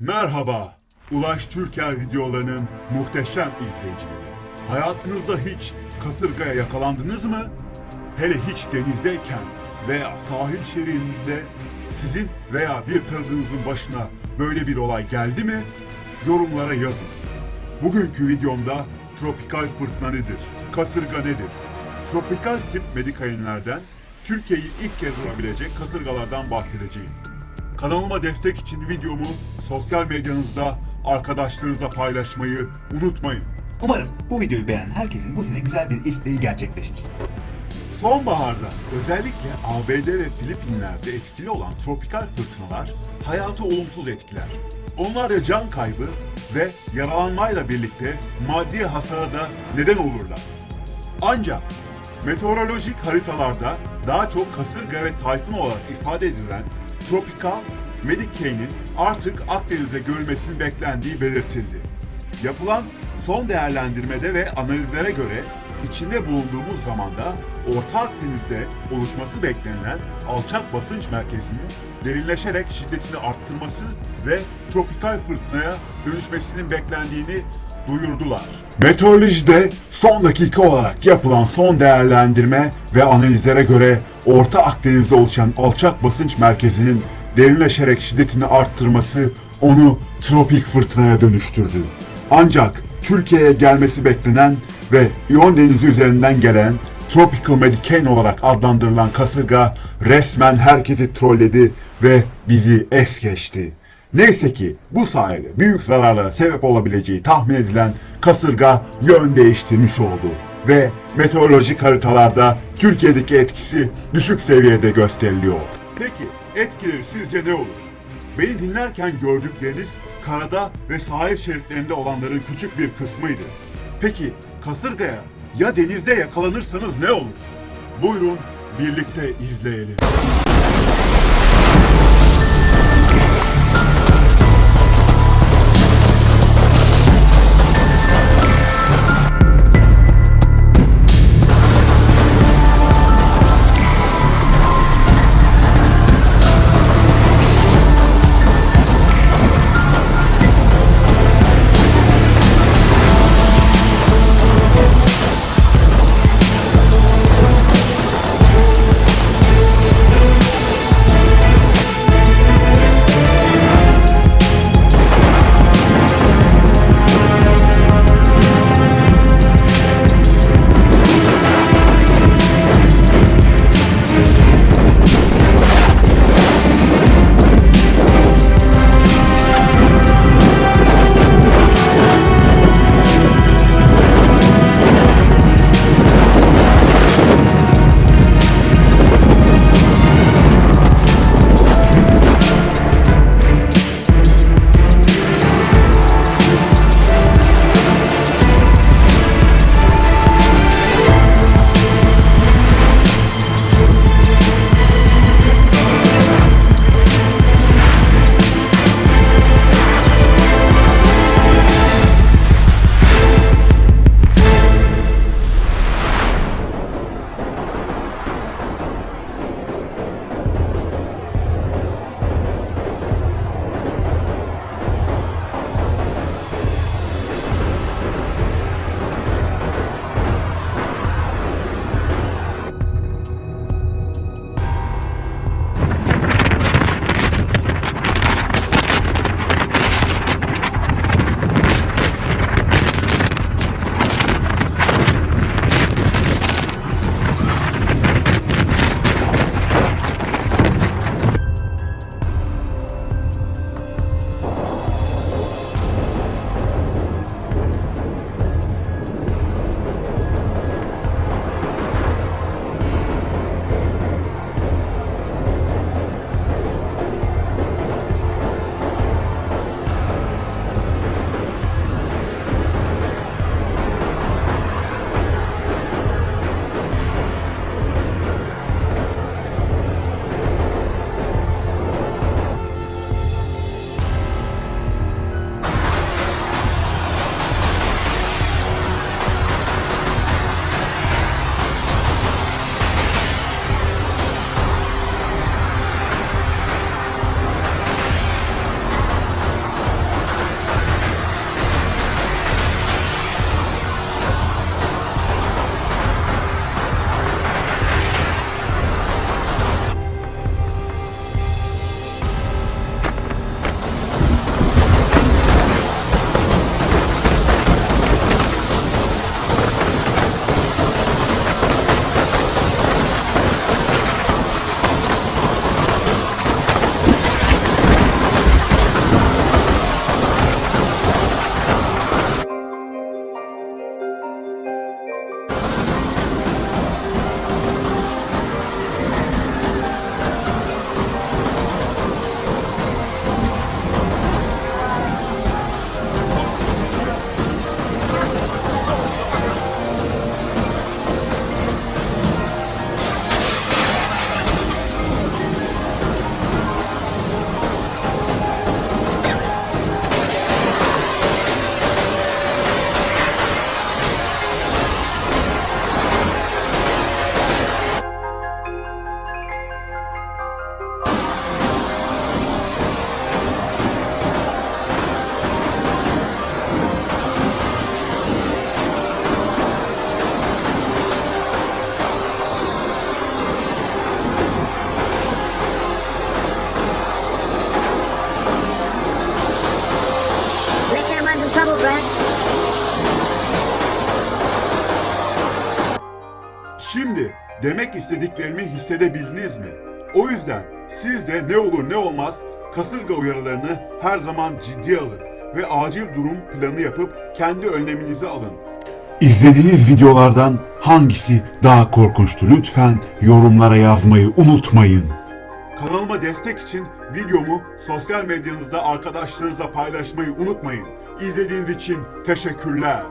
Merhaba, Ulaş Türker videolarının muhteşem izleyicileri. Hayatınızda hiç kasırgaya yakalandınız mı? Hele hiç denizdeyken veya sahil şeridinde sizin veya bir tanıdığınızın başına böyle bir olay geldi mi? Yorumlara yazın. Bugünkü videomda tropikal fırtına nedir? Kasırga nedir? Tropikal tip medikayenlerden Türkiye'yi ilk kez vurabilecek kasırgalardan bahsedeceğim. Kanalıma destek için videomu sosyal medyanızda arkadaşlarınızla paylaşmayı unutmayın. Umarım bu videoyu beğenen herkesin bu sene güzel bir isteği gerçekleşir. Sonbaharda özellikle ABD ve Filipinler'de etkili olan tropikal fırtınalar hayatı olumsuz etkiler. Onlarca can kaybı ve yaralanmayla birlikte maddi hasara da neden olurlar. Ancak meteorolojik haritalarda daha çok kasırga ve tayfun olarak ifade edilen tropikal Medicaid'in artık Akdeniz'e görülmesinin beklendiği belirtildi. Yapılan son değerlendirmede ve analizlere göre içinde bulunduğumuz zamanda Orta Akdeniz'de oluşması beklenilen alçak basınç merkezinin derinleşerek şiddetini arttırması ve tropikal fırtınaya dönüşmesinin beklendiğini duyurdular. Meteorolojide son dakika olarak yapılan son değerlendirme ve analizlere göre Orta Akdeniz'de oluşan alçak basınç merkezinin derinleşerek şiddetini arttırması onu tropik fırtınaya dönüştürdü. Ancak Türkiye'ye gelmesi beklenen ve İyon Denizi üzerinden gelen Tropical Medicane olarak adlandırılan kasırga resmen herkesi trolledi ve bizi es geçti. Neyse ki bu sayede büyük zararlara sebep olabileceği tahmin edilen kasırga yön değiştirmiş oldu ve meteorolojik haritalarda Türkiye'deki etkisi düşük seviyede gösteriliyor. Peki etkileri sizce ne olur? Beni dinlerken gördükleriniz karada ve sahil şeritlerinde olanların küçük bir kısmıydı. Peki kasırgaya ya denizde yakalanırsanız ne olur? Buyurun birlikte izleyelim. Demek istediklerimi hissedebildiniz mi? O yüzden siz de ne olur ne olmaz kasırga uyarılarını her zaman ciddiye alın ve acil durum planı yapıp kendi önleminizi alın. İzlediğiniz videolardan hangisi daha korkunçtu? Lütfen yorumlara yazmayı unutmayın. Kanalıma destek için videomu sosyal medyanızda arkadaşlarınızla paylaşmayı unutmayın. İzlediğiniz için teşekkürler.